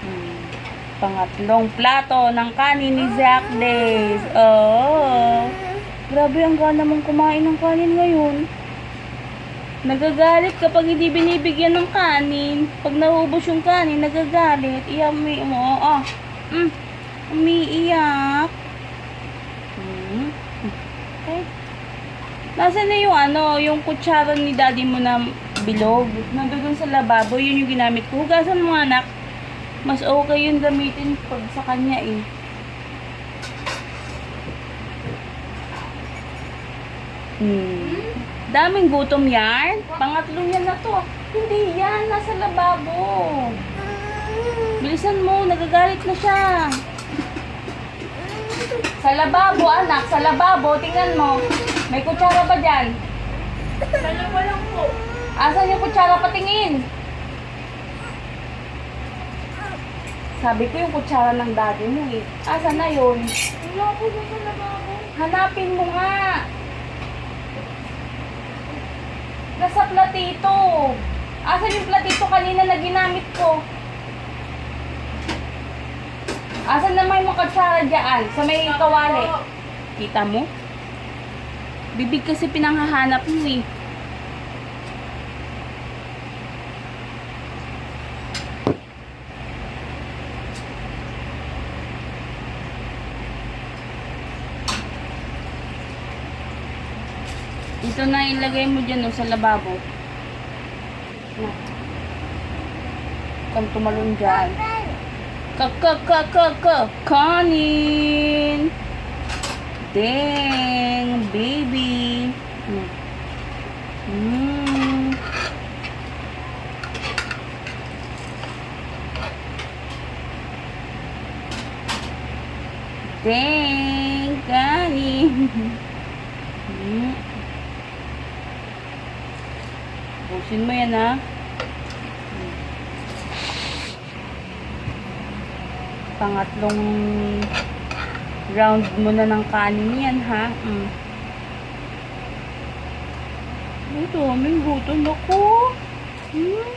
Hmm. Pangatlong plato ng kanin ni Zack Days. Oh. Grabe ang gana mong kumain ng kanin ngayon. Nagagalit kapag hindi binibigyan ng kanin. Pag naubos yung kanin, nagagalit. Iyami mo. Ah. Mm. Umiiyak. Hmm. Okay. Nasaan na yung ano, yung kutsara ni daddy mo na bilog? Nandun sa lababo, yun yung ginamit ko. Hugasan mo anak. Mas okay yung gamitin pag sa kanya eh. Hmm. Daming gutom yan. Pangatlo yan na to. Hindi yan, nasa lababo. Bilisan mo, nagagalit na siya. Sa lababo, anak, sa lababo, tingnan mo. May kutsara pa dyan. Dalawa lang po. Asan yung kutsara patingin? Sabi ko yung kutsara ng daddy mo eh. Asan na yun? Wala po doon sa lababo. Hanapin mo nga. Nasa platito. Asan yung platito kanina na ginamit ko? Asan naman yung kutsara dyan? Sa may kawali. Kita mo? Bibig kasi pinanghahanap mo eh. Ito na ilagay mo dyan oh, sa lababo. Na. Kang tumalon dyan. Ka ka ka ka ka kanin. Dang, baby. Mm. Mm. Dang, kanin. Mm. Busin mo yan ha. Pangatlong round mo na ng kanin yan ha. Mm. Ay, daming gutom ako. Hmm?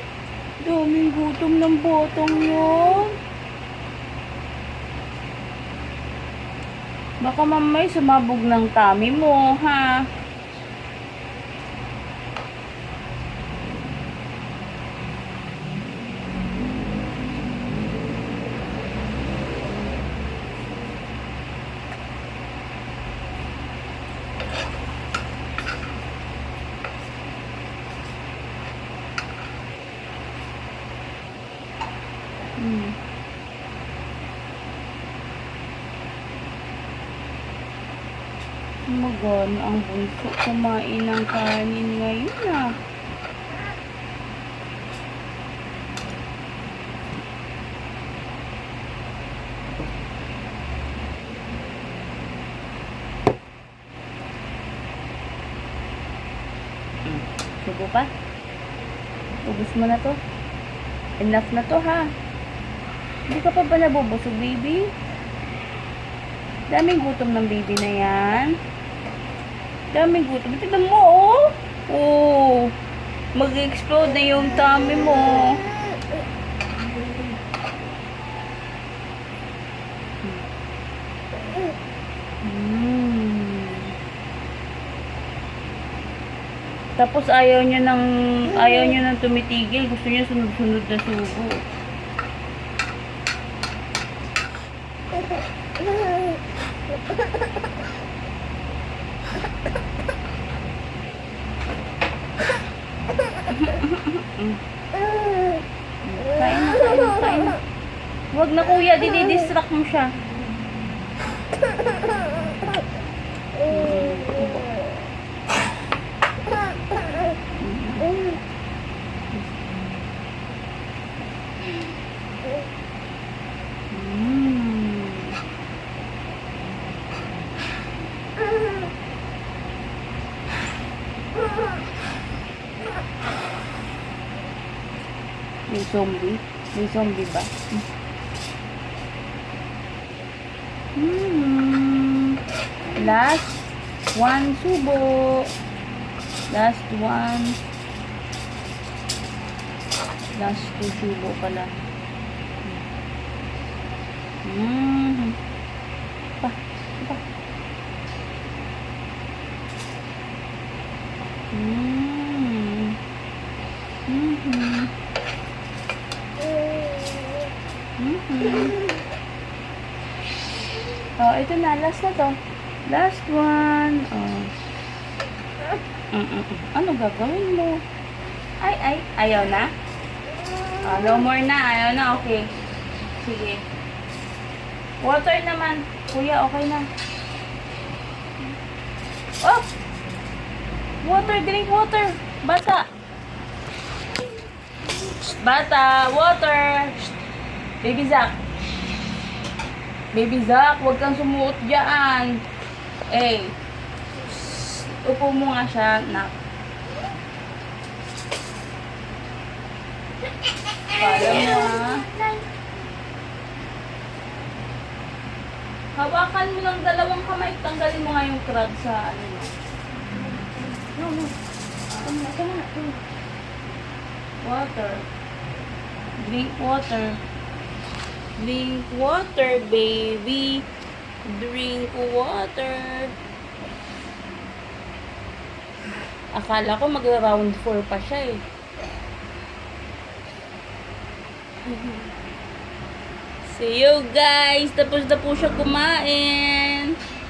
Daming gutom ng botong yun. Baka mamay sumabog ng tummy mo, ha? Magan ang bunso kumain ng kanin ngayon ah. Subo pa? Ubus mo na to? Enough na to ha? Hindi ka pa ba nabubusog, baby? Daming gutom ng baby na yan. Daming gutom. Tignan mo, oh. Oh. Mag-explode na yung tummy mo. Mm. Tapos ayaw niya ng ayaw niya nang tumitigil. Gusto niya sunod-sunod na subo. Kain na, kain na, kain na. Huwag na kuya, dididistract mo siya. Mm. May zombie? May zombie ba? Hmm. Last one subo. Last one. Last two subo pala. Mm. Pa, pa. Mm. Mhm. Mhm. Oh, ito na. Last na to. Last one. Oh. Mm-mm. Ano gagawin mo? Ay, ay. Ayaw na? Oh, no more na. Ayaw na. Okay. Sige. Water naman. Kuya, okay na. Oh! Water, drink water. Bata. Bata, water. Shh. Baby Zack. Baby Zack, huwag kang sumuot dyan. Eh. Upo mo nga siya, nak. Kala mo. Hawakan mo ng dalawang kamay. Tanggalin mo nga yung crab sa ano. No, no. Ito na, ito na. Water. Drink water. Drink water, baby. Drink water. Akala ko mag-round 4 pa siya eh. See you guys! Tapos na po siya kumain.